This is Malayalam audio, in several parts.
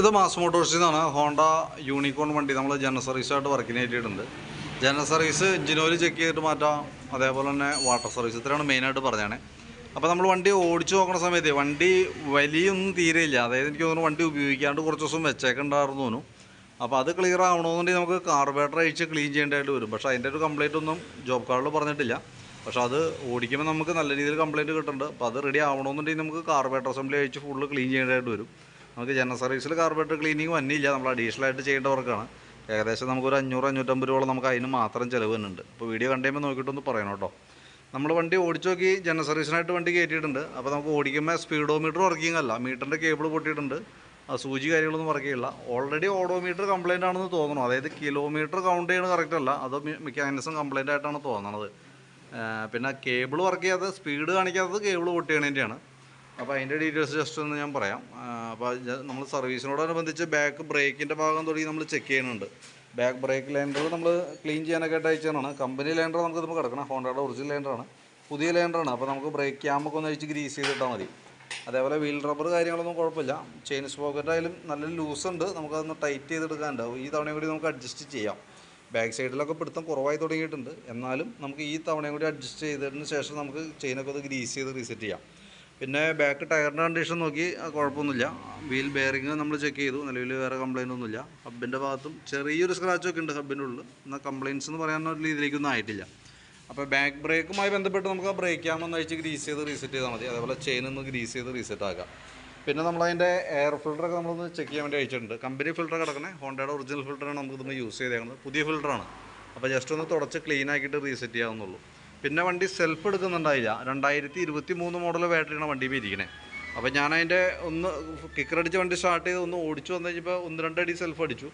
ഇത് മാസ് മോട്ടോഴ്സിൽ നിന്നാണ് ഹോണ്ട യൂണിക്കോൺ വണ്ടി നമ്മൾ ജനറൽ സർവീസായിട്ട് വർക്കിന് കയറ്റിയിട്ടുണ്ട്. ജനറൽ സർവീസ് എഞ്ചിൻ ചെക്ക് ചെയ്തിട്ട് മാറ്റാം. അതേപോലെ തന്നെ വാട്ടർ സർവീസ് ഇത്രയാണ് മെയിനായിട്ട് പറഞ്ഞാണ്. അപ്പോൾ നമ്മൾ വണ്ടി ഓടിച്ചു നോക്കുന്ന സമയത്ത് വണ്ടി വലിയൊന്നും തീരെയില്ല. അതായത് എനിക്ക് തോന്നുന്നു വണ്ടി ഉപയോഗിക്കാണ്ട് കുറച്ച് ദിവസം വെച്ചേക്കണ്ടായിരുന്നു തോന്നുന്നു. അപ്പോൾ അത് ക്ലിയർ ആവണമെന്നുണ്ടെങ്കിൽ നമുക്ക് കാർബേറ്റർ അഴിച്ച് ക്ലീൻ ചെയ്യേണ്ടതായിട്ട് വരും. പക്ഷേ അതിന്റെ ഒരു കംപ്ലൈന്റ് ഒന്നും ജോബ് കാർഡിൽ പറഞ്ഞിട്ടില്ല. പക്ഷേ അത് ഓടിക്കുമ്പോൾ നമുക്ക് നല്ല രീതിയിൽ കംപ്ലൈന്റ് കിട്ടുന്നുണ്ട് അപ്പോൾ അത് റെഡി ആവണമെന്നുണ്ടെങ്കിൽ നമുക്ക് കാർബേറ്റർ അസംബ്ലി അഴിച്ച് ഫുള്ള് ക്ലീൻ ചെയ്യേണ്ടതായിട്ട് വരും. നമുക്ക് ജനറൽ സർവീസിൽ കാർബറേറ്റർ ക്ലീനിങ് വന്നില്ല നമ്മൾ അഡീഷണൽ ആയിട്ട് ചെയ്യേണ്ട വർക്കാണ്. ഏകദേശം നമുക്കൊരു അഞ്ഞൂറ് അഞ്ഞൂറ്റമ്പത് രൂപയോളം നമുക്ക് അതിന് മാത്രം ചിലവ് തന്നെയുണ്ട് അപ്പോൾ വീഡിയോ കണ്ടുമ്പോൾ നോക്കിയിട്ടൊന്ന് പറയണം കേട്ടോ. നമ്മൾ വണ്ടി ഓടിച്ചു നോക്കി ജനറൽ സർവീസിനായിട്ട് വണ്ടി കയറ്റിയിട്ടുണ്ട്. അപ്പോൾ നമുക്ക് ഓടിക്കുമ്പോൾ സ്പീഡോമീറ്റർ വർക്കിംഗ് അല്ല. മീറ്ററിന്റെ കേബിൾ പൊട്ടിയിട്ടുണ്ട്. ആ സൂചി കാര്യങ്ങളൊന്നും വർക്കില്ല ചെയ്യില്ല. ഓൾറെഡി ഓഡോമീറ്റർ കംപ്ലൈന്റ് ആണെന്ന് തോന്നുന്നു. അതായത് കിലോമീറ്റർ കൗണ്ട് ചെയ്യണത് കറക്റ്റ് അല്ല. അത് മെക്കാനിസം കംപ്ലൈന്റ് ആയിട്ടാണ് തോന്നണത്. പിന്നെ കേബിൾ വർക്ക് ചെയ്യാതെ സ്പീഡ് കാണിക്കാത്തത് കേബിൾ പൊട്ടിയണേന്റെയാണ് അപ്പോൾ അതിന്റെ ഡീറ്റെയിൽസ് ജസ്റ്റ് ഒന്ന് ഞാൻ പറയാം. അപ്പോൾ നമ്മൾ സർവീസിനോടനുബന്ധിച്ച് ബാക്ക് ബ്രേക്കിന്റെ ഭാഗം തുടങ്ങി നമ്മൾ ചെക്ക് ചെയ്യുന്നുണ്ട്. ബാക്ക് ബ്രേക്ക് ലൈൻഡർ നമ്മൾ ക്ലീൻ ചെയ്യാനൊക്കെ ആയിട്ട് അയച്ചതാണ്. കമ്പനി ലൈൻഡർ നമുക്ക് ഇതിപ്പോൾ കിടക്കണം. ഹോണ്ടയുടെ ഒറിജിനൽ ലൈൻഡറാണ് പുതിയ ലൈൻഡറാണ് അപ്പോൾ നമുക്ക് ബ്രേക്ക് ക്യാമൊക്കെ ഒന്ന് അഴിച്ച് ഗ്രീസ് ചെയ്തിട്ടാൽ മതി. അതേപോലെ വീൽ റബ്ബർ കാര്യങ്ങളൊന്നും കുഴപ്പമില്ല. ചെയിൻ സ്പോക്കറ്റ് ആയാലും നല്ല ലൂസ് ഉണ്ട്. നമുക്കതൊന്ന് ടൈറ്റ് ചെയ്തെടുക്കാനുണ്ടാവും ഈ തവണയും കൂടി നമുക്ക് അഡ്ജസ്റ്റ് ചെയ്യാം. ബാക്ക് സൈഡിലൊക്കെ പിടുത്തം കുറവായി തുടങ്ങിയിട്ടുണ്ട്. എന്നാലും നമുക്ക് ഈ തവണയും കൂടി അഡ്ജസ്റ്റ് ചെയ്തതിന് ശേഷം നമുക്ക് ചെയിനൊക്കെ ഒന്ന് ഗ്രീസ് ചെയ്ത് റീസെറ്റ് ചെയ്യാം. പിന്നെ ബാക്ക് ടയറിന്റെ കണ്ടീഷൻ നോക്കി കുഴപ്പമൊന്നുമില്ല. വീൽ ബെയറിങ് നമ്മൾ ചെക്ക് ചെയ്തു. നിലവിൽ വേറെ കംപ്ലൈന്റ് ഒന്നുമില്ല. ഹബിന്റെ ഭാഗത്തും ചെറിയൊരു സ്ക്രാച്ചൊക്കെ ഉണ്ട് ഹബിന്റെ ഉള്ളിൽ എന്നാൽ കംപ്ലയിൻസ് എന്ന് പറയാൻ ഒരു രീതിയിലേക്കൊന്നും ആയിട്ടില്ല. അപ്പോൾ ബാക്ക് ബ്രേക്കുമായി ബന്ധപ്പെട്ട് നമുക്ക് ആ ബ്രേക്ക് ആകുമ്പോൾ അയച്ച് ഗ്രീസ് ചെയ്ത് റീസെറ്റ് ചെയ്താൽ മതി. അതേപോലെ ചെയിൻ ഒന്ന് ഗ്രീസ് ചെയ്ത് റീസെറ്റ് ആക്കാം. പിന്നെ നമ്മളതിന്റെ എയർ ഫിൽറ്ററൊക്കെ നമ്മളൊന്ന് ചെക്ക് ചെയ്യാൻ വേണ്ടി അയച്ചിട്ടുണ്ട് കമ്പനി ഫിൽറ്റർ കിടക്കണേ. ഹോണ്ടയുടെ ഒറിജിനൽ ഫിൽറ്ററാണ് നമുക്ക് ഇതുമ്പോൾ യൂസ് ചെയ്തേക്കുന്നത്. പുതിയ ഫിൽറ്ററാണ് അപ്പോൾ ജസ്റ്റ് ഒന്ന് തുടച്ച് ക്ലീൻ ആക്കിയിട്ട് റീസെറ്റ് ചെയ്യാവുന്നുള്ളൂ പിന്നെ വണ്ടി സെൽഫ് എടുക്കുന്നുണ്ടായില്ല. രണ്ടായിരത്തി ഇരുപത്തി മൂന്ന് മോഡൽ ബാറ്ററിയാണ് വണ്ടി ഇരിക്കണേ അപ്പോൾ ഞാൻ അതിന്റെ ഒന്ന് കിക്കറടിച്ച് വണ്ടി സ്റ്റാർട്ട് ചെയ്ത് ഒന്ന് ഓടിച്ചു വന്നു കഴിഞ്ഞപ്പോൾ ഒന്ന് രണ്ടടി സെൽഫ് അടിച്ചു.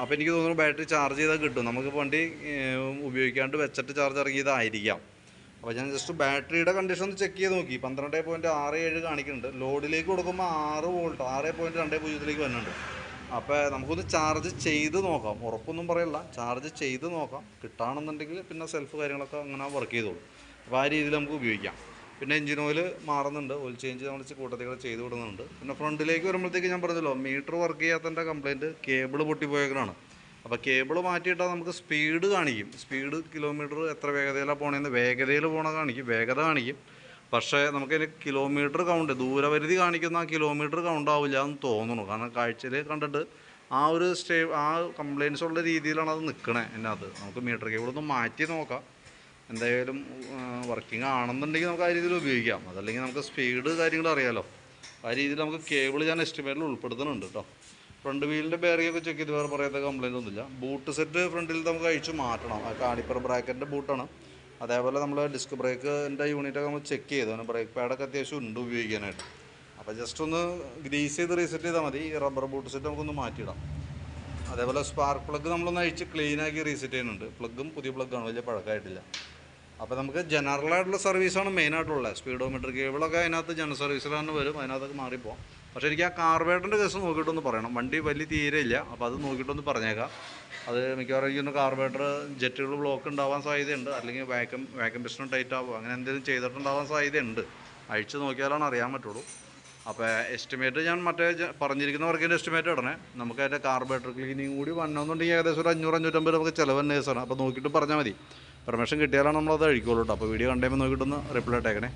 അപ്പോൾ എനിക്ക് തോന്നുന്നു ബാറ്ററി ചാർജ് ചെയ്താൽ കിട്ടും. നമുക്ക് വണ്ടി ഉപയോഗിക്കാണ്ട് വെച്ചിട്ട് ചാർജ് ഇറങ്ങിയതായിരിക്കാം അപ്പോൾ ഞാൻ ജസ്റ്റ് ബാറ്ററിയുടെ കണ്ടീഷൻ ഒന്ന് ചെക്ക് ചെയ്ത് നോക്കി. പന്ത്രണ്ട് പോയിന്റ് ആറ് ഏഴ് കാണിക്കുന്നുണ്ട്. ലോഡിലേക്ക് കൊടുക്കുമ്പോൾ ആറ് വോൾട്ട് ആറ് പോയിന്റ് രണ്ട് പൂജ്യത്തിലേക്ക് വരുന്നുണ്ട്. അപ്പോൾ നമുക്കൊന്ന് ചാർജ് ചെയ്ത് നോക്കാം. ഉറപ്പൊന്നും പറയല്ല. ചാർജ് ചെയ്ത് നോക്കാം. കിട്ടുകയാണെന്നുണ്ടെങ്കിൽ പിന്നെ സെൽഫ് കാര്യങ്ങളൊക്കെ അങ്ങനെ വർക്ക് ചെയ്തോളും. അപ്പോൾ ആ രീതിയിൽ നമുക്ക് ഉപയോഗിക്കാം. പിന്നെ എഞ്ചിൻ ഓയിൽ മാറുന്നുണ്ട്. ഓയിൽ ചേഞ്ച് നമ്മൾ കൂട്ടത്തിൽ ചെയ്ത് വിടുന്നുണ്ട് പിന്നെ ഫ്രണ്ടിലേക്ക് വരുമ്പോഴത്തേക്ക് ഞാൻ പറഞ്ഞല്ലോ മീറ്റർ വർക്ക് ചെയ്യാത്തതിന്റെ കംപ്ലയിന്റ് കേബിൾ പൊട്ടിപ്പോയേക്കണാണ് അപ്പോൾ കേബിൾ മാറ്റിയിട്ടാൽ നമുക്ക് സ്പീഡ് കാണിക്കും. സ്പീഡ് കിലോമീറ്റർ എത്ര വേഗതയിലാണ് പോകണമെന്ന് വേഗതയിൽ പോകണ കാണിക്കും. വേഗത കാണിക്കും. പക്ഷേ നമുക്കതിന് കിലോമീറ്റർ കൗണ്ട് ദൂരപരിധി കാണിക്കുന്ന കിലോമീറ്റർ കൗണ്ട് ആവില്ല എന്ന് തോന്നുന്നു. കാരണം കാഴ്ചയിൽ കണ്ടിട്ട് ആ ഒരു സ്റ്റേ ആ കംപ്ലയിൻസ് ഉള്ള രീതിയിലാണ് അത് നിൽക്കണേ അത് നമുക്ക് മീറ്റർ കേബിൾ ഒന്ന് മാറ്റി നോക്കാം. എന്തായാലും വർക്കിംഗ് ആണെന്നുണ്ടെങ്കിൽ നമുക്ക് ആ രീതിയിൽ ഉപയോഗിക്കാം. അതല്ലെങ്കിൽ നമുക്ക് സ്പീഡ് കാര്യങ്ങൾ അറിയാലോ. ആ രീതിയിൽ നമുക്ക് കേബിൾ ഞാൻ എസ്റ്റിമേറ്റിൽ ഉൾപ്പെടുത്തുന്നുണ്ട് കേട്ടോ ഫ്രണ്ട് വീലിന്റെ ഒക്കെ ചെക്ക് ചെയ്ത് വേറെ പറയാത്ത കംപ്ലയിന്റ് ഒന്നുമില്ല. ബൂട്ട് സെറ്റ് ഫ്രണ്ടിൽ നമുക്ക് അഴിച്ച് മാറ്റണം. ആ കാണിപ്പർ ബ്രാക്കറ്റിന്റെ ബൂട്ടാണ് അതേപോലെ നമ്മൾ ഡിസ്ക് ബ്രേക്കിന്റെ യൂണിറ്റൊക്കെ നമ്മൾ ചെക്ക് ചെയ്തു. അങ്ങനെ ബ്രേക്ക് പാഡൊക്കെ അത്യാവശ്യം ഉണ്ട് ഉപയോഗിക്കാനായിട്ട്. അപ്പോൾ ജസ്റ്റ് ഒന്ന് ഗ്രീസ് ചെയ്ത് റീസെറ്റ് ചെയ്താൽ മതി. ഈ റബ്ബർ ബൂട്ട് സെറ്റ് നമുക്കൊന്ന് മാറ്റിയിടാം. അതേപോലെ സ്പാർക്ക് പ്ലഗ് നമ്മളൊന്ന് അഴിച്ച് ക്ലീൻ ആക്കി റീസെറ്റ് ചെയ്യുന്നുണ്ട്. പ്ലഗും പുതിയ പ്ലഗ്ഗാണ് വലിയ പഴക്കമായിട്ടില്ല അപ്പോൾ നമുക്ക് ജനറൽ ആയിട്ടുള്ള സർവീസാണ് മെയിനായിട്ടുള്ളത് സ്പീഡോമീറ്റർ കേബിളൊക്കെ അതിനകത്ത് ജനറൽ സർവീസിലാണ് വരും. അതിനകത്തൊക്കെ മാറിപ്പോകാം പക്ഷേ എനിക്ക് ആ കാർബേറ്ററിന്റെ കേസ് നോക്കിയിട്ടൊന്ന് പറയണം. വണ്ടി വലിയ തീരെ ഇല്ല അപ്പോൾ അത് നോക്കിയിട്ടൊന്ന് പറഞ്ഞേക്കാം. അത് മിക്കവാറും എനിക്ക് കാർബേറ്റർ ജെറ്റുകൾ ബ്ലോക്ക് ഉണ്ടാവാൻ സാധ്യതയുണ്ട്. അല്ലെങ്കിൽ വാക്കം വാക്കം പിസ്റ്റൺ ടൈറ്റ് ആവുക അങ്ങനെ എന്തെങ്കിലും ചെയ്തിട്ടുണ്ടാവാൻ സാധ്യതയുണ്ട്. അഴിച്ച് നോക്കിയാലാണ് അറിയാൻ പറ്റുള്ളൂ. അപ്പോൾ എസ്റ്റിമേറ്റ് ഞാൻ മറ്റേ പറഞ്ഞിരിക്കുന്ന വർക്കിന്റെ എസ്റ്റിമേറ്റ് ഇടണേ. നമുക്ക് അതിന്റെ കാർബേറ്റർ ക്ലീനിങ് കൂടി വരണമെന്നുണ്ടെങ്കിൽ ഏകദേശം ഒരു അഞ്ഞൂറ് അഞ്ഞൂറ്റമ്പത് നമുക്ക് ചിലവ് നേഴ്സാണ് അപ്പോൾ നോക്കിയിട്ട് പറഞ്ഞാൽ മതി. പെർമിഷൻ കിട്ടിയാലാണ് നമ്മളത് അഴിക്കുള്ളൂ കേട്ടോ അപ്പോൾ വീഡിയോ കണ്ടേമ്പോൾ നോക്കിയിട്ടൊന്ന് റിപ്ലൈ ഇട്ടേക്കണേ.